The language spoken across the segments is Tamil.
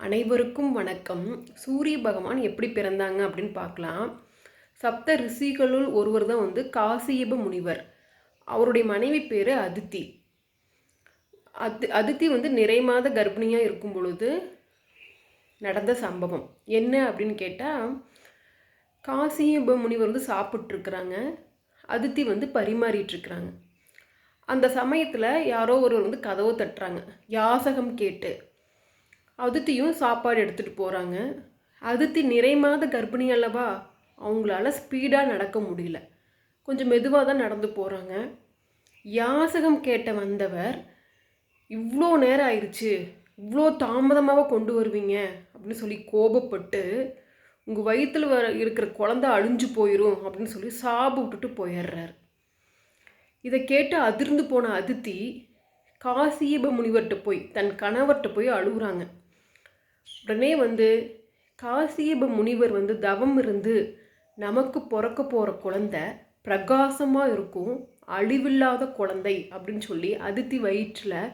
அனைவருக்கும் வணக்கம். சூரிய பகவான் எப்படி பிறந்தாங்க அப்படின்னு பார்க்கலாம். சப்த ரிஷிகளுள் ஒருவர் தான் வந்து காசியப முனிவர். அவருடைய மனைவி பேர் அதித்தி. அது அதித்தி வந்து நிறை மாத கர்ப்பிணியாக இருக்கும் பொழுது நடந்த சம்பவம். என்ன அப்படின்னு கேட்டால் காசியப முனிவர் வந்து சாப்பிட்ருக்குறாங்க அதித்தி வந்து பரிமாறிட்டுருக்குறாங்க. அந்த சமயத்தில் யாரோ ஒருவர் வந்து கதவை தட்டுறாங்க. யாசகம் கேட்டு. அதித்தியும் சாப்பாடு எடுத்துகிட்டு போகிறாங்க அதித்தி நிறை மாத கர்ப்பிணி அல்லவா? அவங்களால ஸ்பீடாக நடக்க முடியல. கொஞ்சம் மெதுவாக தான் நடந்து போகிறாங்க யாசகம் கேட்ட வந்தவர் இவ்வளோ நேரம் ஆயிடுச்சு இவ்வளோ தாமதமாக கொண்டு வருவீங்க. அப்படின்னு சொல்லி கோபப்பட்டு உங்கள் வயிற்றில் வர இருக்கிற குழந்த அழிஞ்சு போயிடும் அப்படின்னு சொல்லி சாபு விட்டுட்டு போயிடுறாரு. இதை கேட்டு அதிர்ந்து போன அதித்தி காசியப முனிவர்கிட்ட போய் தன் கணவர்கிட்ட போய் அழுகுறாங்க. உடனே வந்து காசியப முனிவர் வந்து தவம் இருந்து நமக்கு பிறக்க போகிற குழந்தை பிரகாசமாக இருக்கும் அழிவில்லாத குழந்தை அப்படின்னு சொல்லி அதித்தி வயிற்றில்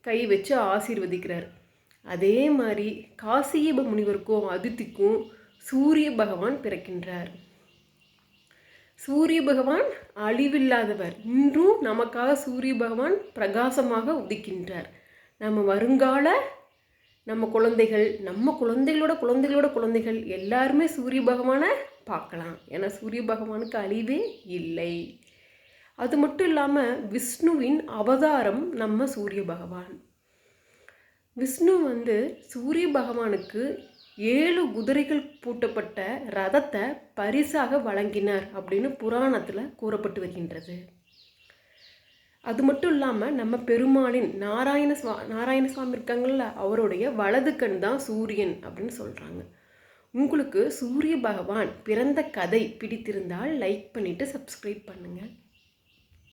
கை வச்சு ஆசீர்வதிக்கிறார். அதே மாதிரி காசியப முனிவருக்கும் அதித்திக்கும் சூரிய பகவான் பிறக்கின்றார். சூரிய பகவான் அழிவில்லாதவர். இன்றும் நமக்காக சூரிய பகவான் பிரகாசமாக உதிக்கின்றார். நம்ம வருங்கால நம்ம குழந்தைகள் நம்ம குழந்தைகளோட குழந்தைகளோட குழந்தைகள் எல்லாருமே சூரிய பகவானை பார்க்கலாம். ஏன்னா சூரிய பகவானுக்கு அழிவே இல்லை. அது மட்டும் இல்லாமல் விஷ்ணுவின் அவதாரம் நம்ம சூரிய பகவான். விஷ்ணு வந்து சூரிய பகவானுக்கு ஏழு குதிரைகள் பூட்டப்பட்ட ரதத்தை பரிசாக வழங்கினார் அப்படின்னு புராணத்தில் கூறப்பட்டு வருகின்றது. அது மட்டும் இல்லாமல் நம்ம பெருமாளின் நாராயண சுவா நாராயண சுவாமி இருக்காங்கள்ல அவருடைய வலது கண் தான் சூரியன் அப்படின்னு சொல்கிறாங்க உங்களுக்கு சூரிய பகவான் பிறந்த கதை பிடித்திருந்தால் லைக் பண்ணிவிட்டு சப்ஸ்கிரைப் பண்ணுங்கள்